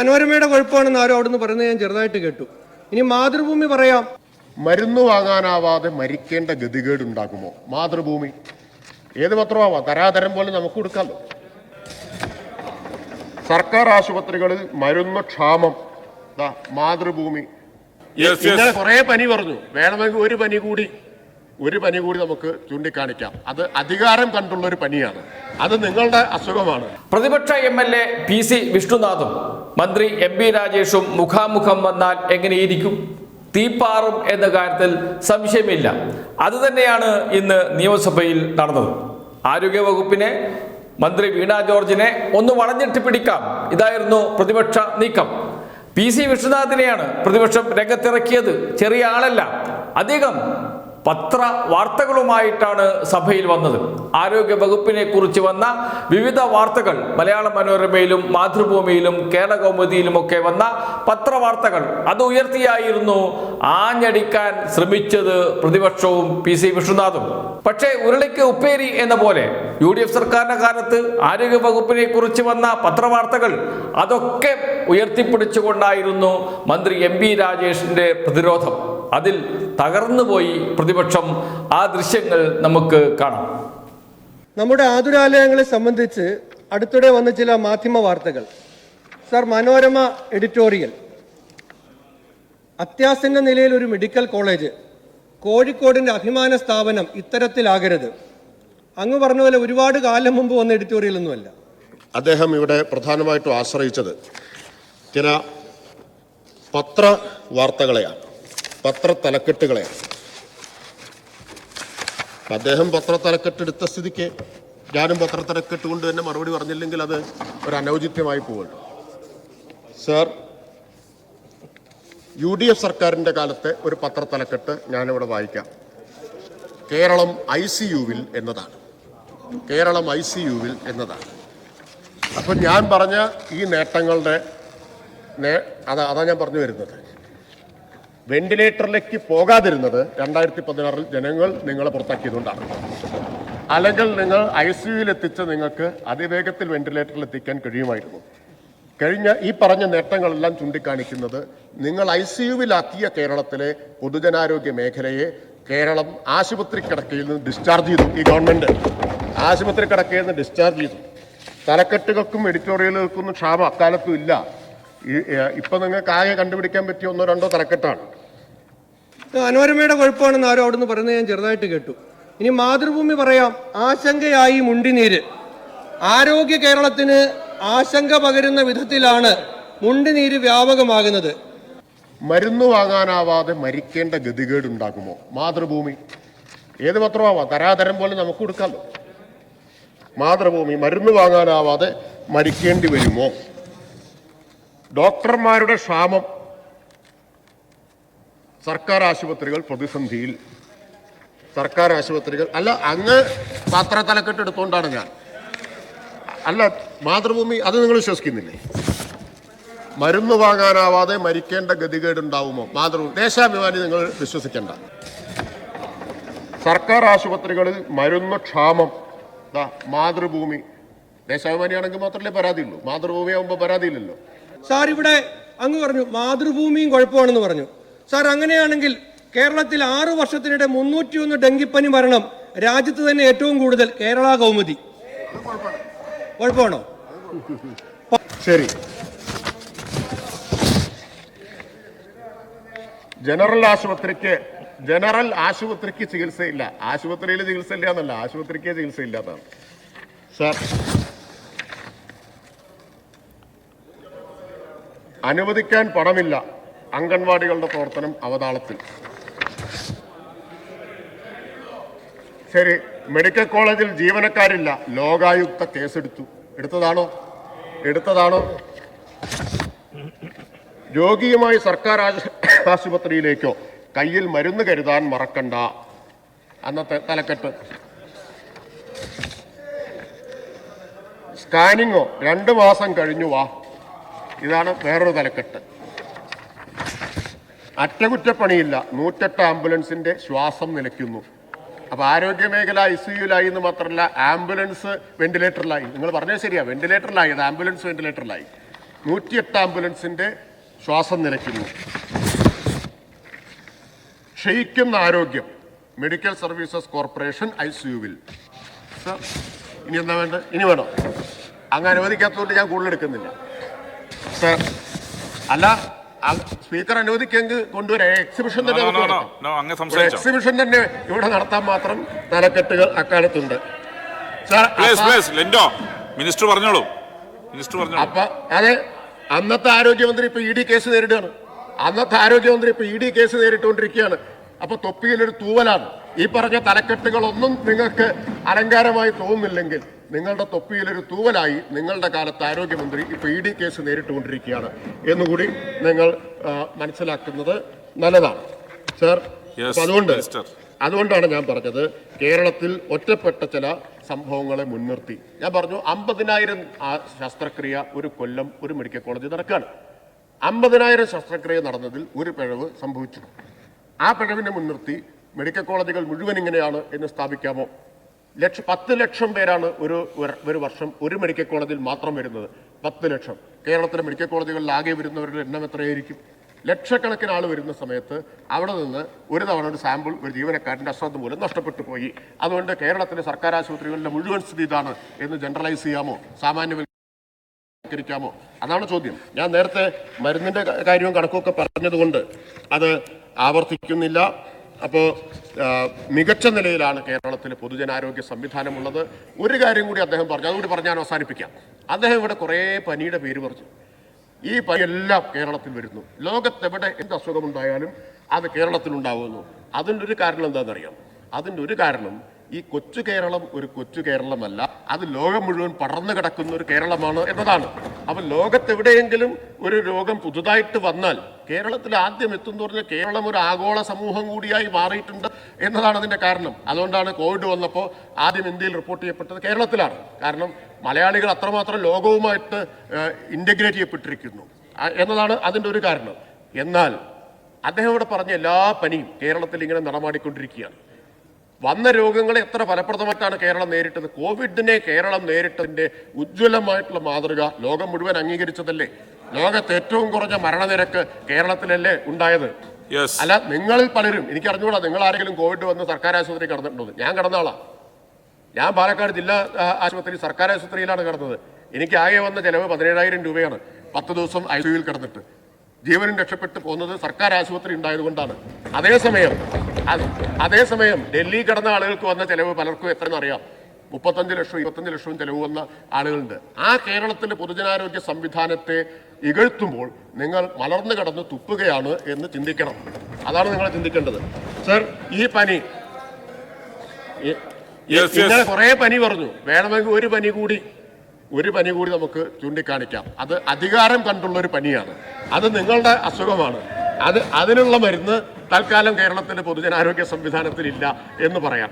അനോരമയുടെ കുഴപ്പമാണെന്ന് ആരോ അവിടുന്ന് പറയുന്നത് ഞാൻ ചെറുതായിട്ട് കേട്ടു. ഇനി മാതൃഭൂമി പറയാം. മരുന്ന് വാങ്ങാനാവാതെ മരിക്കേണ്ട ഗതികേട് ഉണ്ടാക്കുമോ മാതൃഭൂമി. ഏത് പത്രമാവാം? തരാതരം പോലെ നമുക്ക് കൊടുക്കാമല്ലോ സർക്കാർ ആശുപത്രികളിൽ മരുന്ന് ക്ഷാമം. ദാ മാതൃഭൂമി. Yes, yes. ഇന്നലെ കുറെ പനി പറഞ്ഞു വേണമെങ്കിൽ ഒരു പനി കൂടി. ഒരു പനി കൂടി നമുക്ക് ചൂണ്ടിക്കാണിക്കാം. അത് അധികാരം കണ്ടുള്ള ഒരു പനിയാണ്. അത് നിങ്ങളുടെ അസുഖമാണ്. പ്രതിപക്ഷ M L A P C വിഷ്ണുനാഥും മന്ത്രി എം പി രാജേഷും മുഖാമുഖം വന്നാൽ എങ്ങനെയിരിക്കും? തീപ്പാറും എന്ന കാര്യത്തിൽ സംശയമില്ല. അത് തന്നെയാണ് ഇന്ന് നിയമസഭയിൽ നടന്നത്. ആരോഗ്യവകുപ്പിനെ മന്ത്രി വീണ ജോർജിനെ ഒന്ന് വളഞ്ഞിട്ട് പിടിക്കാം. ഇതായിരുന്നു പ്രതിപക്ഷ നീക്കം. പി സി വിഷ്ണുനാഥിനെയാണ് പ്രതിപക്ഷം രംഗത്തിറക്കിയത്. ചെറിയ ആളല്ല. അദ്ദേഹം പത്ര വാർത്തകളുമായിട്ടാണ് സഭയിൽ വന്നത്. ആരോഗ്യ വകുപ്പിനെ കുറിച്ച് വന്ന വിവിധ വാർത്തകൾ മലയാള മനോരമയിലും മാതൃഭൂമിയിലും കേരളകൗമുദിയിലും ഒക്കെ വന്ന പത്രവാർത്തകൾ. അത് ഉയർത്തിയായിരുന്നു ആഞ്ഞടിക്കാൻ ശ്രമിച്ചത് പ്രതിപക്ഷവും പി സി വിഷ്ണുനാഥും പക്ഷേ ഉരുളിക്ക് ഉപ്പേരി എന്ന പോലെ യു ഡി എഫ് സർക്കാരിന്റെ കാലത്ത് ആരോഗ്യ വകുപ്പിനെ കുറിച്ച് വന്ന പത്രവാർത്തകൾ അതൊക്കെ ഉയർത്തിപ്പിടിച്ചുകൊണ്ടായിരുന്നു മന്ത്രി എം പി രാജേഷിന്റെ പ്രതിരോധം. അതിൽ തകർന്നുപോയി പ്രതിപക്ഷം ആ ദൃശ്യങ്ങൾ നമുക്ക് കാണാം. നമ്മുടെ ആതുരാലയങ്ങളെ സംബന്ധിച്ച് അടുത്തിടെ വന്ന ചില മാധ്യമ വാർത്തകൾ. Sir Manorama editorial. അത്യാസന്ന നിലയിൽ ഒരു മെഡിക്കൽ കോളേജ്. കോഴിക്കോടിന്റെ അഭിമാന സ്ഥാപനം ഇത്തരത്തിലാകരുത്. അങ്ങ് പറഞ്ഞ പോലെ ഒരുപാട് കാലം മുമ്പ് വന്ന എഡിറ്റോറിയൽ ഒന്നുമല്ല. അദ്ദേഹം ഇവിടെ പ്രധാനമായിട്ടും ആശ്രയിച്ചത്. ചില പത്ര വാർത്തകളെയാണ്. പത്ര തലക്കെട്ടുകളെയാണ് അദ്ദേഹം പത്ര തലക്കെട്ടെടുത്ത സ്ഥിതിക്ക് ഞാനും പത്ര തലക്കെട്ട് കൊണ്ട് തന്നെ മറുപടി പറഞ്ഞില്ലെങ്കിൽ അത് ഒരു അനൗചിത്യമായി പോകുമല്ലോ സർ യു ഡി എഫ് സർക്കാരിന്റെ കാലത്തെ ഒരു പത്ര തലക്കെട്ട് ഞാനിവിടെ വായിക്കാം. കേരളം ഐ സി യുവിൽ എന്നതാണ്. കേരളം ഐ സി യുവിൽ എന്നതാണ്. അപ്പം ഞാൻ പറഞ്ഞ ഈ നേട്ടങ്ങളുടെ അതാ അതാ ഞാൻ പറഞ്ഞു വരുന്നത്. വെന്റിലേറ്ററിലേക്ക് പോകാതിരുന്നത് രണ്ടായിരത്തി പതിനാറിൽ ജനങ്ങൾ നിങ്ങളെ പുറത്താക്കിയതുകൊണ്ടാണ്. അല്ലെങ്കിൽ നിങ്ങൾ ഐ സിയുയിൽ എത്തിച്ച് നിങ്ങൾക്ക് അതിവേഗത്തിൽ വെന്റിലേറ്ററിൽ എത്തിക്കാൻ കഴിയുമായിരുന്നു. കഴിഞ്ഞ ഈ പറഞ്ഞ നേട്ടങ്ങളെല്ലാം ചൂണ്ടിക്കാണിക്കുന്നത് നിങ്ങൾ ഐ സി യുവിലാക്കിയ കേരളത്തിലെ പൊതുജനാരോഗ്യ മേഖലയെ കേരളം ആശുപത്രി കിടക്കയിൽ നിന്ന് ഡിസ്ചാർജ് ചെയ്തു. ഈ ഗവൺമെന്റ് ആശുപത്രി കിടക്കയിൽ നിന്ന് ഡിസ്ചാർജ് ചെയ്തു. തലക്കെട്ടുകൾക്കും എഡിറ്റോറിയലുകൾക്കൊന്നും ക്ഷാമം അക്കാലത്തും ഇല്ല. ഇപ്പൊ നിങ്ങൾക്ക് ആകെ കണ്ടുപിടിക്കാൻ പറ്റിയ ഒന്നോ രണ്ടോ തലക്കെട്ടാണ്. അനോരമയുടെ കുഴപ്പമാണെന്ന് ആരോ അവിടുന്ന് പറയുന്നത് ഞാൻ ചെറുതായിട്ട് കേട്ടു. ഇനി മാതൃഭൂമി പറയാം. ആശങ്കയായി മുണ്ടിനീര്. ആരോഗ്യ കേരളത്തിന് ആശങ്ക പകരുന്ന വിധത്തിലാണ് മുണ്ടിനീര് വ്യാപകമാകുന്നത്. മരുന്ന് വാങ്ങാനാവാതെ മരിക്കേണ്ട ഗതികേട് ഉണ്ടാക്കുമോ മാതൃഭൂമി. ഏത് പത്രമാവാം? തരാതരം പോലെ നമുക്ക് കൊടുക്കാമല്ലോ മാതൃഭൂമി മരുന്ന് വാങ്ങാനാവാതെ മരിക്കേണ്ടി വരുമോ? ഡോക്ടർമാരുടെ ക്ഷാമം സർക്കാർ ആശുപത്രികൾ പ്രതിസന്ധിയിൽ. സർക്കാർ ആശുപത്രികൾ അല്ല അങ്ങ് പാത്ര തലക്കെട്ട് എടുത്തുകൊണ്ടാണ് ഞാൻ. അല്ല മാതൃഭൂമി അത് നിങ്ങൾ വിശ്വസിക്കുന്നില്ലേ? മരുന്ന് വാങ്ങാനാവാതെ മരിക്കേണ്ട ഗതികേടുണ്ടാവുമോ? മാതൃഭൂമി ദേശാഭിമാനി നിങ്ങൾ വിശ്വസിക്കേണ്ട. സർക്കാർ ആശുപത്രികളിൽ മരുന്ന് ക്ഷാമം. മാതൃഭൂമി. ദേശാഭിമാനിയാണെങ്കിൽ മാത്രമല്ലേ പരാതിയുള്ളൂ? മാതൃഭൂമി ആവുമ്പോൾ പരാതിയില്ലല്ലോ. സാർ ഇവിടെ അങ്ങ് പറഞ്ഞു മാതൃഭൂമിയും കുഴപ്പമാണെന്ന് പറഞ്ഞു. സാർ അങ്ങനെയാണെങ്കിൽ കേരളത്തിൽ ആറു വർഷത്തിനിടെ മുന്നൂറ്റി ഒന്ന് ഡെങ്കിപ്പനി മരണം രാജ്യത്ത് തന്നെ ഏറ്റവും കൂടുതൽ കേരള കൗമുദി. കുഴപ്പമാണോ? ശരി. ജനറൽ ആശുപത്രിക്ക് ജനറൽ ആശുപത്രിക്ക് ചികിത്സയില്ല. ആശുപത്രിയിൽ ചികിത്സയില്ല എന്നല്ല ആശുപത്രിക്ക് ചികിത്സ ഇല്ലാത്തതാണ് സാർ അനുവദിക്കാൻ പണമില്ല. അംഗൻവാടികളുടെ പ്രവർത്തനം അവതാളത്തിൽ. ശരി മെഡിക്കൽ കോളേജിൽ ജീവനക്കാരില്ല. ലോകായുക്ത കേസെടുത്തു. എടുത്തതാണോ? എടുത്തതാണോ? രോഗിയുമായി സർക്കാർ ആശു- ആശുപത്രിയിലേക്കോ? കയ്യിൽ മരുന്ന് കരുതാൻ മറക്കണ്ട. അന്നത്തെ തലക്കെട്ട്. സ്കാനിങ്ങോ? രണ്ട് മാസം കഴിഞ്ഞു വാ. ഇതാണ് വേറൊരു തലക്കെട്ട്. അറ്റകുറ്റപ്പണിയില്ല. നൂറ്റെട്ട് ആംബുലൻസിന്റെ ശ്വാസം നിലയ്ക്കുന്നു. അപ്പൊ ആരോഗ്യ മേഖല ഐ സിയുലായി എന്ന് മാത്രമല്ല ആംബുലൻസ് വെന്റിലേറ്ററിലായി. നിങ്ങൾ പറഞ്ഞത് ശരിയാ. വെന്റിലേറ്ററിലായി. അത് ആംബുലൻസ് വെന്റിലേറ്ററിലായി. നൂറ്റിയെട്ട് ആംബുലൻസിന്റെ ശ്വാസം നിലയ്ക്കുന്നു. ക്ഷയിക്കുന്ന ആരോഗ്യം. മെഡിക്കൽ സർവീസസ് കോർപ്പറേഷൻ ഐ സിയുവിൽ സർ ഇനി എന്താ വേണ്ടത്? ഇനി വേണോ? അങ്ങ് അനുവദിക്കാത്തതുകൊണ്ട് ഞാൻ കൂടുതൽ എടുക്കുന്നില്ല. സർ അല്ല സ്പീക്കർ അനുവദിക്കെങ്കിൽ കൊണ്ടുവരാം. എക്സിബിഷൻ തന്നെ എക്സിബിഷൻ തന്നെ ഇവിടെ നടത്താൻ മാത്രം തലക്കെട്ടുകൾ അക്കാലത്തുണ്ട്. മിനിസ്റ്റർ പറഞ്ഞോളൂ. മിനിസ്റ്റർ പറഞ്ഞോളൂ. അപ്പൊ അതെ അന്നത്തെ ആരോഗ്യമന്ത്രി ഇപ്പൊ ഇ ഡി കേസ് നേരിടുകയാണ്. അന്നത്തെ ആരോഗ്യമന്ത്രി ഇപ്പൊ ഇ ഡി കേസ് നേരിട്ടുകൊണ്ടിരിക്കുകയാണ്. അപ്പൊ തൊപ്പിയിലൊരു തൂവലാണ്. ഈ പറഞ്ഞ തലക്കെട്ടുകളൊന്നും നിങ്ങൾക്ക് അലങ്കാരമായി തോന്നുന്നില്ലെങ്കിൽ നിങ്ങളുടെ തൊപ്പിയിലൊരു തൂവലായി നിങ്ങളുടെ കാലത്ത് ആരോഗ്യമന്ത്രി ഇപ്പൊ ഇ ഡി കേസ് നേരിട്ടുകൊണ്ടിരിക്കുകയാണ്. എന്നുകൂടി നിങ്ങൾ മനസ്സിലാക്കുന്നത് നല്ലതാണ്. സർ അതുകൊണ്ട് അതുകൊണ്ടാണ് ഞാൻ പറഞ്ഞത് കേരളത്തിൽ ഒറ്റപ്പെട്ട ചില സംഭവങ്ങളെ മുൻനിർത്തി. ഞാൻ പറഞ്ഞു അമ്പതിനായിരം ശസ്ത്രക്രിയ ഒരു കൊല്ലം ഒരു മെഡിക്കൽ കോളേജ് നടക്കുകയാണ്. അമ്പതിനായിരം ശസ്ത്രക്രിയ നടന്നതിൽ ഒരു പിഴവ് സംഭവിച്ചു ആ പിഴവിനെ മുൻനിർത്തി മെഡിക്കൽ കോളേജുകൾ മുഴുവൻ ഇങ്ങനെയാണ് എന്ന് സ്ഥാപിക്കാമോ? ലക്ഷ പത്ത് ലക്ഷം പേരാണ് ഒരു ഒരു- വർഷം ഒരു മെഡിക്കൽ കോളേജിൽ മാത്രം വരുന്നത്. പത്ത് ലക്ഷം. കേരളത്തിലെ മെഡിക്കൽ കോളേജുകളിൽ ആകെ വരുന്നവരുടെ എണ്ണം എത്രയായിരിക്കും? ലക്ഷക്കണക്കിന് ആൾ വരുന്ന സമയത്ത് അവിടെ നിന്ന് ഒരു തവണ ഒരു സാമ്പിൾ ഒരു ജീവനക്കാരന്റെ അശ്രദ്ധ മൂലം നഷ്ടപ്പെട്ടു പോയി. അതുകൊണ്ട് കേരളത്തിലെ സർക്കാർ ആശുപത്രികളിലെ മുഴുവൻ സ്ഥിതി ഇതാണ് എന്ന് ജനറലൈസ് ചെയ്യാമോ? സാമാന്യവൽക്കരിക്കാമോ? അതാണ് ചോദ്യം. ഞാൻ നേരത്തെ മരുന്നിന്റെ കാര്യവും കണക്കുമൊക്കെ പറഞ്ഞതുകൊണ്ട് അത് ആവർത്തിക്കുന്നില്ല. അപ്പോൾ മികച്ച നിലയിലാണ് കേരളത്തിലെ പൊതുജനാരോഗ്യ സംവിധാനമുള്ളത്. ഒരു കാര്യം കൂടി അദ്ദേഹം പറഞ്ഞു അതുകൂടി പറഞ്ഞാൽ അവസാനിപ്പിക്കാം. അദ്ദേഹം ഇവിടെ കുറേ പനിയുടെ പേര് പറഞ്ഞു. ഈ പനി എല്ലാം കേരളത്തിൽ വരുന്നു. ലോകത്തെവിടെ എന്ത് അസുഖമുണ്ടായാലും അത് കേരളത്തിലുണ്ടാവുന്നു. അതിന്റെ ഒരു കാരണം എന്താണെന്നറിയാം അതിന്റെ ഒരു കാരണം ഈ കൊച്ചു കേരളം ഒരു കൊച്ചു കേരളമല്ല. അത് ലോകം മുഴുവൻ പടർന്നു കിടക്കുന്ന ഒരു കേരളമാണ് എന്നതാണ്. അപ്പം ലോകത്തെവിടെയെങ്കിലും ഒരു രോഗം പുതുതായിട്ട് വന്നാൽ കേരളത്തിൽ ആദ്യം എത്തും പറഞ്ഞാൽ കേരളം ഒരു ആഗോള സമൂഹം കൂടിയായി മാറിയിട്ടുണ്ട് എന്നതാണ് അതിന്റെ കാരണം. അതുകൊണ്ടാണ് കോവിഡ് വന്നപ്പോൾ ആദ്യം ഇന്ത്യയിൽ റിപ്പോർട്ട് ചെയ്യപ്പെട്ടത് കേരളത്തിലാണ്. കാരണം മലയാളികൾ അത്രമാത്രം ലോകവുമായിട്ട് ഇന്റഗ്രേറ്റ് ചെയ്യപ്പെട്ടിരിക്കുന്നു. എന്നതാണ് അതിന്റെ ഒരു കാരണം. എന്നാൽ അദ്ദേഹം ഇവിടെ പറഞ്ഞ എല്ലാ പനിയും കേരളത്തിൽ ഇങ്ങനെ നടമാടിക്കൊണ്ടിരിക്കുകയാണ്. വന്ന രോഗങ്ങളെ എത്ര ഫലപ്രദമായിട്ടാണ് കേരളം നേരിട്ടത്? കോവിഡിനെ കേരളം നേരിട്ടതിന്റെ ഉജ്ജ്വലമായിട്ടുള്ള മാതൃക ലോകം മുഴുവൻ അംഗീകരിച്ചതല്ലേ? ലോകത്ത് ഏറ്റവും കുറഞ്ഞ മരണനിരക്ക് കേരളത്തിലല്ലേ ഉണ്ടായത്? അല്ല നിങ്ങളിൽ പലരും എനിക്ക് അറിഞ്ഞുകൂടാ നിങ്ങൾ ആരെങ്കിലും കോവിഡ് വന്ന് സർക്കാർ ആശുപത്രി കിടന്നിട്ടുണ്ടോ ഞാൻ കടന്നാളാ ഞാൻ പാലക്കാട് ജില്ലാ ആശുപത്രി സർക്കാർ ആശുപത്രിയിലാണ് കിടന്നത്. എനിക്ക് ആകെ വന്ന ചെലവ് പതിനേഴായിരം രൂപയാണ് പത്ത് ദിവസം ഐ സിയുയിൽ കിടന്നിട്ട്. ജീവനും രക്ഷപ്പെട്ട് പോകുന്നത് സർക്കാർ ആശുപത്രി ഉണ്ടായതുകൊണ്ടാണ്. അതേസമയം അത് അതേസമയം ഡൽഹി കിടന്ന ആളുകൾക്ക് വന്ന ചെലവ് പലർക്കും എത്രയെന്ന് അറിയാം മുപ്പത്തഞ്ച് ലക്ഷം ഇരുപത്തഞ്ച് ലക്ഷവും ചെലവ് വന്ന ആളുകളുണ്ട്. ആ കേരളത്തിലെ പൊതുജനാരോഗ്യ സംവിധാനത്തെ ഇകഴ്ത്തുമ്പോൾ നിങ്ങൾ മലർന്നു കിടന്ന് തുപ്പുകയാണ് എന്ന് ചിന്തിക്കണം. അതാണ് നിങ്ങൾ ചിന്തിക്കേണ്ടത്. സർ ഈ പനി ഇ- ഇ- Yes, yes. ഇങ്ങനെ കുറെ പനി പറഞ്ഞു വേണമെങ്കിൽ ഒരു പനി കൂടി ഒരു പനി കൂടി നമുക്ക് ചൂണ്ടിക്കാണിക്കാം. അത് അധികാരം കണ്ടുള്ള ഒരു പനിയാണ്. അത് നിങ്ങളുടെ അസുഖമാണ്. അത് അതിനുള്ള മരുന്ന് തൽക്കാലം കേരളത്തിൽ പൊതുജനാരോഗ്യ സംവിധാനത്തിലില്ല എന്ന് പറയാം.